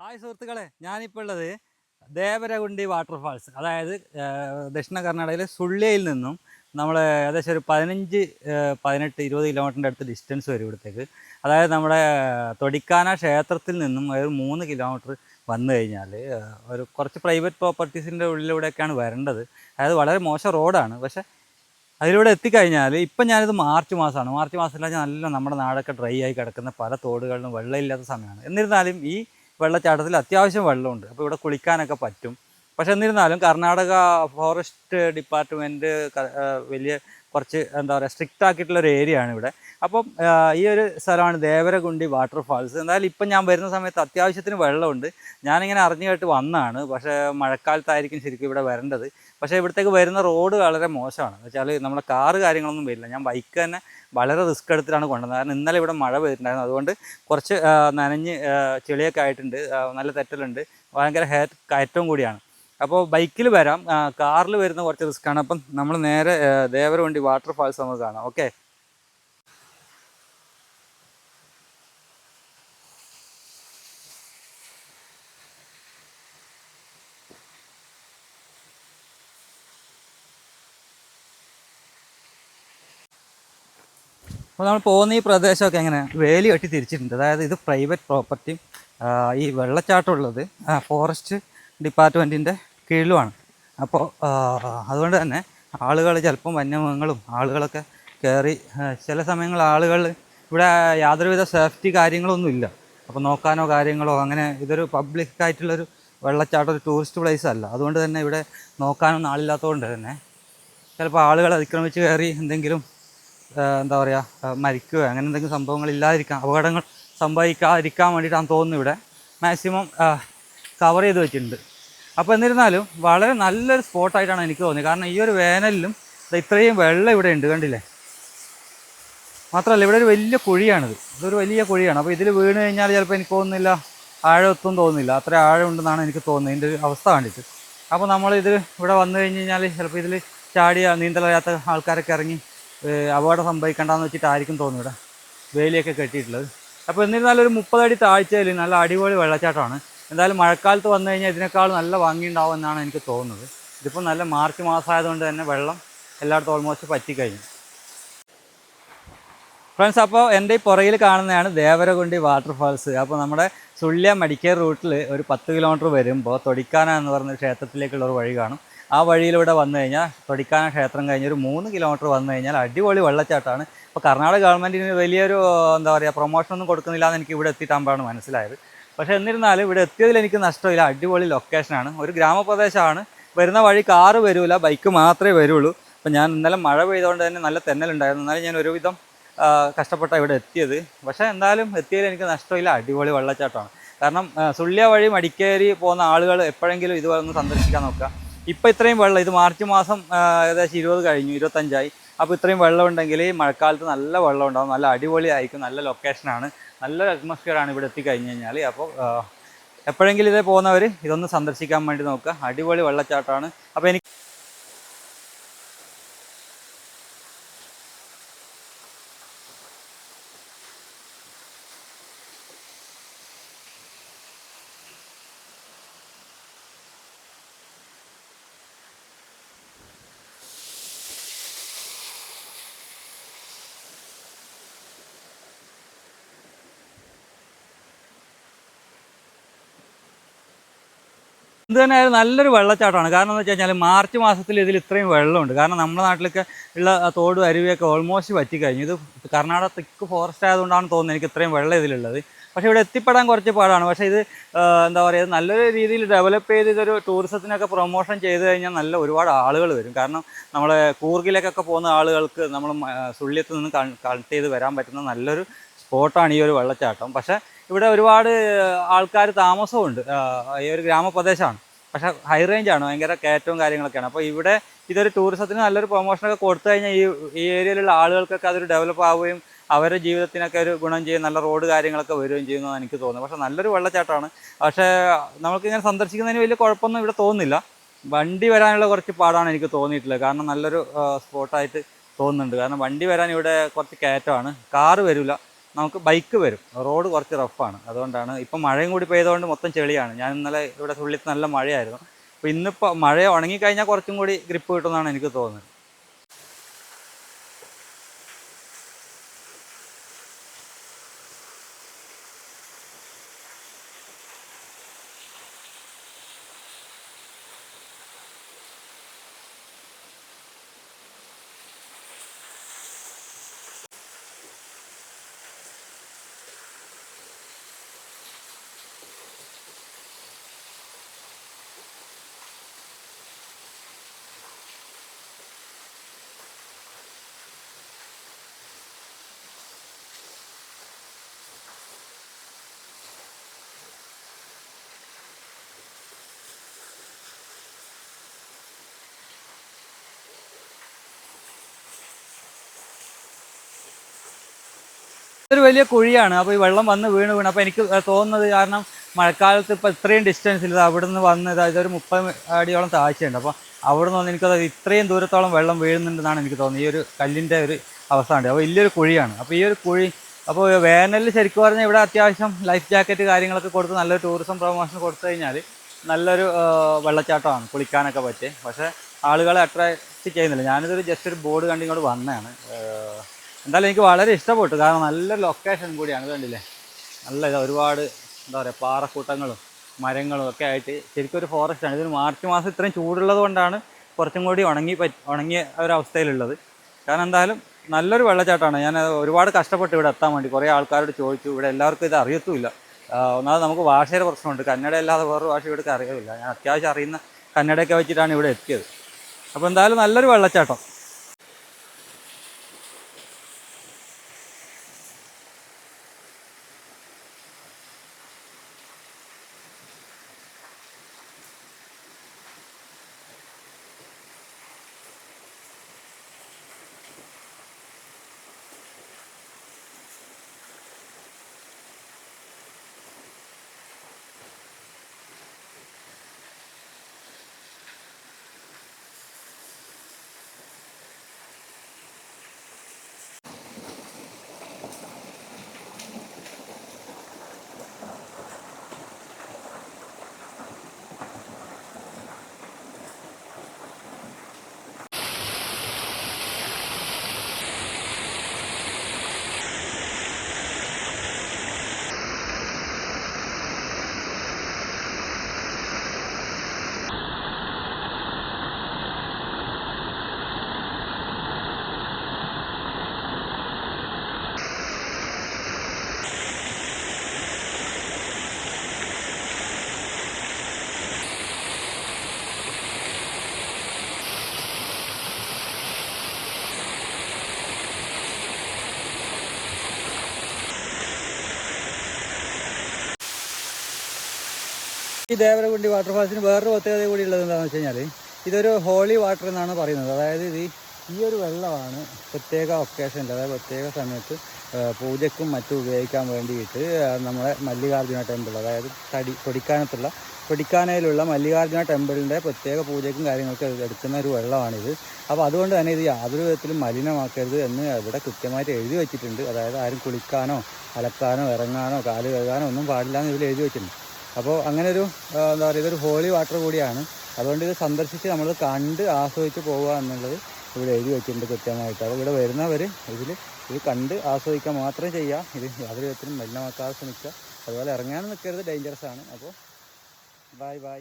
Hi സുഹൃത്തുക്കളെ ഞാനിപ്പോൾ ഉള്ളത് ദേവരകുണ്ടി വാട്ടർഫാൾസ് അതായത് ദക്ഷിണ കർണാടകയിലെ സുള്ളിയയിൽ നിന്നും നമ്മൾ ഏകദേശം ഒരു പതിനഞ്ച് പതിനെട്ട് ഇരുപത് കിലോമീറ്ററിന്റെ അടുത്ത് ഡിസ്റ്റൻസ് വരും ഇവിടത്തേക്ക്. അതായത് നമ്മുടെ തൊടിക്കാന ക്ഷേത്രത്തിൽ നിന്നും ഒരു മൂന്ന് കിലോമീറ്റർ വന്നു കഴിഞ്ഞാൽ ഒരു കുറച്ച് പ്രൈവറ്റ് പ്രോപ്പർട്ടീസിന്റെ ഉള്ളിലൂടെയൊക്കെയാണ് വരേണ്ടത്. അതായത് വളരെ മോശം റോഡാണ് പക്ഷേ അതിലൂടെ എത്തിക്കഴിഞ്ഞാൽ ഇപ്പം ഞാനിത് മാർച്ച് മാസമാണ്. മാർച്ച് മാസത്തിലാണ് നല്ല നമ്മുടെ നാടൊക്കെ ഡ്രൈ ആയി കിടക്കുന്ന പല തോടുകളിലും വെള്ളമില്ലാത്ത സമയമാണ്. എന്നിരുന്നാലും ഈ വെള്ളച്ചാട്ടത്തിൽ അത്യാവശ്യം വെള്ളമുണ്ട്. അപ്പോൾ ഇവിടെ കുളിക്കാനൊക്കെ പറ്റും. പക്ഷെ എന്നിരുന്നാലും കർണാടക ഫോറസ്റ്റ് ഡിപ്പാർട്ട്മെന്റ് വലിയ കുറച്ച് എന്താ പറയുക സ്ട്രിക്റ്റ് ആക്കിയിട്ടുള്ള ഒരു ഏരിയ ആണ് ഇവിടെ. അപ്പം ഈ ഒരു സ്ഥലമാണ് ദേവരകുണ്ടി വാട്ടർഫാൾസ് എന്തായാലും ഇപ്പം ഞാൻ വരുന്ന സമയത്ത് അത്യാവശ്യത്തിന് വെള്ളമുണ്ട്. ഞാനിങ്ങനെ അറിഞ്ഞു കേട്ട് വന്നതാണ് പക്ഷേ മഴക്കാലത്തായിരിക്കും ശരിക്കും ഇവിടെ വരേണ്ടത്. പക്ഷേ ഇവിടത്തേക്ക് വരുന്ന റോഡ് വളരെ മോശമാണ്. എന്ന് വെച്ചാൽ നമ്മുടെ കാറ് കാര്യങ്ങളൊന്നും വരില്ല. ഞാൻ ബൈക്ക് തന്നെ വളരെ റിസ്ക് എടുത്തിട്ടാണ് കൊണ്ടുവന്നത്. കാരണം ഇന്നലെ ഇവിടെ മഴ പെയ്തിട്ടുണ്ടായിരുന്നു. അതുകൊണ്ട് കുറച്ച് നനഞ്ഞ് ചെളിയൊക്കെ ആയിട്ടുണ്ട്. നല്ല തെറ്റലുണ്ട്. ഭയങ്കര ഹേ കയറ്റവും കൂടിയാണ്. അപ്പോൾ ബൈക്കിൽ വരാം. കാറിൽ വരുന്ന കുറച്ച് റിസ്ക്കാണ്. അപ്പം നമ്മൾ നേരെ ദേവരവണ്ടി വാട്ടർഫാൾസ് നമുക്ക് കാണാം. ഓക്കെ? അപ്പോൾ നമ്മൾ പോകുന്ന ഈ പ്രദേശമൊക്കെ എങ്ങനെ? വേലി കെട്ടി തിരിച്ചിട്ടുണ്ട്. അതായത് ഇത് പ്രൈവറ്റ് പ്രോപ്പർട്ടി ഈ വെള്ളച്ചാട്ടം ഉള്ളത് ഫോറസ്റ്റ് ഡിപ്പാർട്ട്മെന്റിന്റെ കീഴിലുമാണ്. അപ്പോൾ അതുകൊണ്ട് തന്നെ ആളുകൾ ചിലപ്പം വന്യമൃഗങ്ങളും ആളുകളൊക്കെ കയറി ചില സമയങ്ങളിൽ ആളുകൾ ഇവിടെ യാതൊരുവിധ സേഫ്റ്റി കാര്യങ്ങളൊന്നും ഇല്ല. അപ്പോൾ നോക്കാനോ കാര്യങ്ങളോ അങ്ങനെ ഇതൊരു പബ്ലിക് ആയിട്ടുള്ളൊരു വെള്ളച്ചാട്ടം ഒരു ടൂറിസ്റ്റ് പ്ലേസ് അല്ല. അതുകൊണ്ട് തന്നെ ഇവിടെ നോക്കാനൊന്നും ആളില്ലാത്തതുകൊണ്ട് തന്നെ ചിലപ്പോൾ ആളുകൾ അതിക്രമിച്ച് കയറി എന്തെങ്കിലും എന്താ പറയുക മരിക്കുക അങ്ങനെ എന്തെങ്കിലും സംഭവങ്ങൾ ഇല്ലാതിരിക്കാൻ അപകടങ്ങൾ സംഭവിക്കാതിരിക്കാൻ വേണ്ടിയിട്ടാണ് തോന്നുന്നു ഇവിടെ. മാക്സിമം കവർ ചെയ്ത് വെച്ചിട്ടുണ്ട്. അപ്പോൾ എന്നിരുന്നാലും വളരെ നല്ലൊരു സ്പോട്ടായിട്ടാണ് എനിക്ക് തോന്നിയത്. കാരണം ഈ ഒരു വേനലിലും ഇത്രയും വെള്ളം ഇവിടെ ഉണ്ട് കണ്ടില്ലേ? മാത്രമല്ല ഇവിടെ ഒരു വലിയ കുഴിയാണിത്. ഇതൊരു വലിയ കുഴിയാണ്. അപ്പോൾ ഇതിൽ വീണ് കഴിഞ്ഞാൽ ചിലപ്പോൾ എനിക്ക് തോന്നുന്നില്ല ആഴമൊത്തും തോന്നുന്നില്ല. അത്ര ആഴമുണ്ടെന്നാണ് എനിക്ക് തോന്നുന്നത്. ഇതിന്റെ ഒരു അവസ്ഥ കണ്ടിട്ട്. അപ്പോൾ നമ്മൾ ഇത് ഇവിടെ വന്നു കഴിഞ്ഞ് കഴിഞ്ഞാൽ ചിലപ്പോൾ ഇതിൽ ചാടിയ നീന്തലറിയാത്ത ആൾക്കാരൊക്കെ ഇറങ്ങി അപകടം സംഭവിക്കണ്ടെന്ന് വെച്ചിട്ടായിരിക്കും തോന്നുന്നു ഇവിടെ. വേലിയൊക്കെ കെട്ടിയിട്ടുള്ളത്. അപ്പോൾ എന്നിരുന്നാലും ഒരു മുപ്പതടി താഴ്ചയിൽ നല്ല അടിപൊളി വെള്ളച്ചാട്ടമാണ്. എന്തായാലും മഴക്കാലത്ത് വന്നു കഴിഞ്ഞാൽ ഇതിനേക്കാൾ നല്ല ഭംഗിയുണ്ടാവും എന്നാണ് എനിക്ക് തോന്നുന്നത്. ഇതിപ്പോൾ നല്ല മാർച്ച് മാസമായതുകൊണ്ട് തന്നെ വെള്ളം എല്ലായിടത്തും ഓൾമോസ്റ്റ് പറ്റിക്കഴിഞ്ഞു. ഫ്രണ്ട്സ് അപ്പോൾ എന്റെ ഈ പുറകിൽ കാണുന്നതാണ് ദേവരകുണ്ടി വാട്ടർഫാൾസ്. അപ്പോൾ നമ്മുടെ സുള്ളിയ മടിക്കേർ റൂട്ടിൽ ഒരു പത്ത് കിലോമീറ്റർ വരുമ്പോൾ തൊടിക്കാന എന്ന് പറഞ്ഞ ക്ഷേത്രത്തിലേക്കുള്ള ഒരു വഴി കാണും. ആ വഴിയിലൂടെ വന്നു കഴിഞ്ഞാൽ തൊടിക്കാന ക്ഷേത്രം കഴിഞ്ഞ് ഒരു മൂന്ന് കിലോമീറ്റർ വന്നു കഴിഞ്ഞാൽ അടിപൊളി വെള്ളച്ചാട്ടമാണ്. ഇപ്പോൾ കർണാടക ഗവൺമെന്റിന് വലിയൊരു എന്താ പറയുക പ്രൊമോഷനൊന്നും കൊടുക്കുന്നില്ല എന്ന് എനിക്ക് ഇവിടെ എത്തിയിട്ടാകുമ്പോഴാണ് മനസ്സിലായത്. പക്ഷേ എന്നിരുന്നാലും ഇവിടെ എത്തിയതിൽ എനിക്ക് നഷ്ടമില്ല. അടിപൊളി ലൊക്കേഷനാണ് ഒരു ഗ്രാമപ്രദേശമാണ്. വരുന്ന വഴി കാറ് വരില്ല ബൈക്ക് മാത്രമേ വരുള്ളൂ. അപ്പോൾ ഞാൻ ഇന്നലെ മഴ പെയ്തുകൊണ്ട് തന്നെ നല്ല തെന്നലുണ്ടായിരുന്നു. എന്നാലും ഞാൻ ഒരുവിധം കഷ്ടപ്പെട്ട ഇവിടെ എത്തിയത്. പക്ഷേ എന്തായാലും എത്തിയതിൽ എനിക്ക് നഷ്ടമില്ല. അടിപൊളി വെള്ളച്ചാട്ടമാണ്. കാരണം സുള്ളിയ വഴി മടിക്കേരി പോകുന്ന ആളുകൾ എപ്പോഴെങ്കിലും ഒന്ന് സന്ദർശിക്കാൻ നോക്കുക. ഇപ്പം ഇത്രയും വെള്ളം ഇത് മാർച്ച് മാസം ഏകദേശം ഇരുപത് കഴിഞ്ഞു ഇരുപത്തഞ്ചായി. അപ്പോൾ ഇത്രയും വെള്ളം ഉണ്ടെങ്കിൽ മഴക്കാലത്ത് നല്ല വെള്ളം ഉണ്ടാവും നല്ല അടിപൊളിയായിരിക്കും നല്ല ലൊക്കേഷനാണ് നല്ല അറ്റ്മോസ്ഫിയറാണ് ഇവിടെ എത്തിക്കഴിഞ്ഞ് കഴിഞ്ഞാൽ അപ്പോൾ എപ്പോഴെങ്കിലും ഇതേ പോകുന്നവർ ഇതൊന്ന് സന്ദർശിക്കാൻ വേണ്ടി നോക്കുക. അടിപൊളി വെള്ളച്ചാട്ടമാണ്. അപ്പോൾ എനിക്ക് ഇത് തന്നെ നല്ലൊരു വെള്ളച്ചാട്ടമാണ്. കാരണം എന്ന് വെച്ച് കഴിഞ്ഞാൽ മാർച്ച് മാസത്തിൽ ഇതിൽ ഇത്രയും വെള്ളമുണ്ട്. കാരണം നമ്മുടെ നാട്ടിലൊക്കെ ഉള്ള തോടും അരുവിയൊക്കെ ഓൾമോസ്റ്റ് വറ്റിക്കഴിഞ്ഞു. ഇത് കർണാടക തിക്ക് ഫോറസ്റ്റ് ആയതുകൊണ്ടാണ് തോന്നുന്നത് എനിക്ക് ഇത്രയും വെള്ളം ഇതിലുള്ളത്. പക്ഷേ ഇവിടെ എത്തിപ്പെടാൻ കുറച്ച് പാടാണ്. പക്ഷേ ഇത് എന്താ പറയുക നല്ലൊരു രീതിയിൽ ഡെവലപ്പ് ചെയ്ത് ഇതൊരു ടൂറിസത്തിനൊക്കെ പ്രൊമോഷൻ ചെയ്ത് കഴിഞ്ഞാൽ നല്ല ഒരുപാട് ആളുകൾ വരും. കാരണം നമ്മളെ കൂർഗിലേക്കൊക്കെ പോകുന്ന ആളുകൾക്ക് നമ്മൾ സുള്ളിയത്ത് നിന്ന് കണക്ട് ചെയ്ത് വരാൻ പറ്റുന്ന നല്ലൊരു സ്പോട്ടാണ് ഈ ഒരു വെള്ളച്ചാട്ടം. പക്ഷേ ഇവിടെ ഒരുപാട് ആൾക്കാർ താമസമുണ്ട് ഈ ഒരു ഗ്രാമപ്രദേശമാണ്. പക്ഷേ ഹൈ റേഞ്ച് ആണ് ഭയങ്കര കയറ്റവും കാര്യങ്ങളൊക്കെയാണ്. അപ്പോൾ ഇവിടെ ഇതൊരു ടൂറിസത്തിന് നല്ലൊരു പ്രൊമോഷനൊക്കെ കൊടുത്തു കഴിഞ്ഞാൽ ഈ ഈ ഏരിയയിലുള്ള ആളുകൾക്കൊക്കെ അതൊരു ഡെവലപ്പ് ആവുകയും അവരുടെ ജീവിതത്തിനൊക്കെ ഒരു ഗുണം ചെയ്യും നല്ല റോഡ് കാര്യങ്ങളൊക്കെ വരികയും ചെയ്യുന്നതാണ് എനിക്ക് തോന്നുന്നു പക്ഷേ നല്ലൊരു വെള്ളച്ചാട്ടമാണ്. പക്ഷേ നമുക്കിങ്ങനെ സന്ദർശിക്കുന്നതിന് വലിയ കുഴപ്പമൊന്നും ഇവിടെ തോന്നുന്നില്ല. വണ്ടി വരാനുള്ള കുറച്ച് പാടാണ് എനിക്ക് തോന്നിയിട്ടുള്ളത്. കാരണം നല്ലൊരു സ്പോട്ടായിട്ട് തോന്നുന്നുണ്ട്. കാരണം വണ്ടി വരാൻ ഇവിടെ കുറച്ച് കയറ്റമാണ്. കാറ് വരില്ല. നമുക്ക് ബൈക്ക് വരും. റോഡ് കുറച്ച് റഫാണ് അതുകൊണ്ടാണ് ഇപ്പം മഴയും കൂടി പെയ്തുകൊണ്ട് മൊത്തം ചെളിയാണ്. ഞാൻ ഇന്നലെ ഇവിടെ തുള്ളിത്ത് നല്ല മഴയായിരുന്നു. അപ്പോൾ ഇന്നിപ്പോൾ മഴ ഉണങ്ങിക്കഴിഞ്ഞാൽ കുറച്ചും കൂടി ഗ്രിപ്പ് കിട്ടുമെന്നാണ് എനിക്ക് തോന്നുന്നത്. ഇതൊരു വലിയ കുഴിയാണ്. അപ്പോൾ ഈ വെള്ളം വന്ന് വീണ് വീണ്. അപ്പോൾ എനിക്ക് തോന്നുന്നത് കാരണം മഴക്കാലത്ത് ഇപ്പോൾ ഇത്രയും ഡിസ്റ്റൻസിൽ അവിടെ നിന്ന് വന്ന് ഇതൊരു മുപ്പത് അടിയോളം താഴ്ചയുണ്ട്. അപ്പോൾ അവിടെ നിന്ന് എനിക്കത് ഇത്രയും ദൂരത്തോളം വെള്ളം വീഴുന്നുണ്ടെന്നാണ് എനിക്ക് തോന്നുന്നത്. ഈ ഒരു കല്ലിന്റെ ഒരു അവസ്ഥ ഉണ്ട് അപ്പോൾ വലിയൊരു കുഴിയാണ്. അപ്പോൾ ഈ ഒരു കുഴി അപ്പോൾ വേനലിൽ ശരിക്കും പറഞ്ഞാൽ ഇവിടെ അത്യാവശ്യം ലൈഫ് ജാക്കറ്റ് കാര്യങ്ങളൊക്കെ കൊടുത്ത് നല്ലൊരു ടൂറിസം പ്രൊമോഷൻ കൊടുത്തു കഴിഞ്ഞാൽ നല്ലൊരു വെള്ളച്ചാട്ടമാണ് കുളിക്കാനൊക്കെ പറ്റി പക്ഷേ ആളുകളെ അട്രാക്റ്റ് ചെയ്യുന്നില്ല. ഞാനിതൊരു ജസ്റ്റ് ഒരു ബോർഡ് കണ്ടിങ്ങോട്ട് വന്നതാണ്. എന്തായാലും എനിക്ക് വളരെ ഇഷ്ടപ്പെട്ടു. കാരണം നല്ല ലൊക്കേഷൻ കൂടിയാണ് കണ്ടില്ലേ? നല്ല ഇത് ഒരുപാട് എന്താ പറയുക പാറക്കൂട്ടങ്ങളും മരങ്ങളും ഒക്കെ ആയിട്ട് ശരിക്കും ഒരു ഫോറസ്റ്റ് ആണ്. ഇതിന് മാർച്ച് മാസം ഇത്രയും ചൂടുള്ളത് കൊണ്ടാണ് കുറച്ചും കൂടി ഉണങ്ങി ഉണങ്ങിയ ഒരവസ്ഥയിലുള്ളത് കാരണം എന്തായാലും നല്ലൊരു വെള്ളച്ചാട്ടമാണ്. ഞാൻ ഒരുപാട് കഷ്ടപ്പെട്ട് ഇവിടെ എത്താൻ വേണ്ടി കുറേ ആൾക്കാരോട് ചോദിച്ചു. ഇവിടെ എല്ലാവർക്കും ഇത് അറിയത്തുമില്ല. ഒന്നാമത് നമുക്ക് ഭാഷയുടെ പ്രശ്നമുണ്ട്. കന്നഡ അല്ലാതെ വേറൊരു ഭാഷ ഇവിടേക്ക് അറിയില്ല ഞാൻ അത്യാവശ്യം അറിയുന്ന കന്നഡയൊക്കെ വെച്ചിട്ടാണ് ഇവിടെ എത്തിയത്. അപ്പോൾ എന്തായാലും നല്ലൊരു വെള്ളച്ചാട്ടം. ഈ ദേവരകുണ്ടി വാട്ടർഫാൾസിന് വേറൊരു പ്രത്യേകത കൂടി ഉള്ളത് എന്താണെന്ന് വെച്ച് കഴിഞ്ഞാൽ ഇതൊരു ഹോളി വാട്ടർ എന്നാണ് പറയുന്നത്. അതായത് ഇത് ഈ ഒരു വെള്ളമാണ് പ്രത്യേക ഒക്കേഷനിൽ അതായത് പ്രത്യേക സമയത്ത് പൂജയ്ക്കും മറ്റും ഉപയോഗിക്കാൻ വേണ്ടിയിട്ട് നമ്മുടെ മല്ലികാർജുന ടെമ്പിൾ അതായത് തടി കൊടിക്കാനത്തുള്ള കൊടിക്കാനയിലുള്ള മല്ലികാർജുന ടെമ്പിളിന്റെ പ്രത്യേക പൂജയ്ക്കും കാര്യങ്ങൾക്കും എടുക്കുന്ന ഒരു വെള്ളമാണിത്. അപ്പോൾ അതുകൊണ്ട് തന്നെ ഇത് യാതൊരു വിധത്തിലും മലിനമാക്കരുത് എന്ന് ഇവിടെ കൃത്യമായിട്ട് എഴുതി വെച്ചിട്ടുണ്ട്. അതായത് ആരും കുളിക്കാനോ അലക്കാനോ ഇറങ്ങാനോ കാൽ കഴുകാനോ ഒന്നും പാടില്ല എന്ന് ഇതിൽ എഴുതി വെച്ചിട്ടുണ്ട്. അപ്പോൾ അങ്ങനെ ഒരു എന്താ പറയുക ഇതൊരു ഹോളി വാട്ടർ കൂടിയാണ്. അതുകൊണ്ട് ഇത് സന്ദർശിച്ച് നമ്മൾ കണ്ട് ആസ്വദിച്ച് പോവുക എന്നുള്ളത് ഇവിടെ എഴുതി വെച്ചിട്ടുണ്ട് കൃത്യമായിട്ട്. അപ്പോൾ ഇവിടെ വരുന്നവർ ഇതിൽ ഇത് കണ്ട് ആസ്വദിക്കുക മാത്രം ചെയ്യുക. ഇത് യാതൊരു വിധത്തിലും മലിനമാക്കാതെ ശ്രമിക്കുക. അതുപോലെ ഇറങ്ങാനും നിൽക്കരുത്. ഡേഞ്ചറസ് ആണ്. അപ്പോൾ ബായ് ബൈ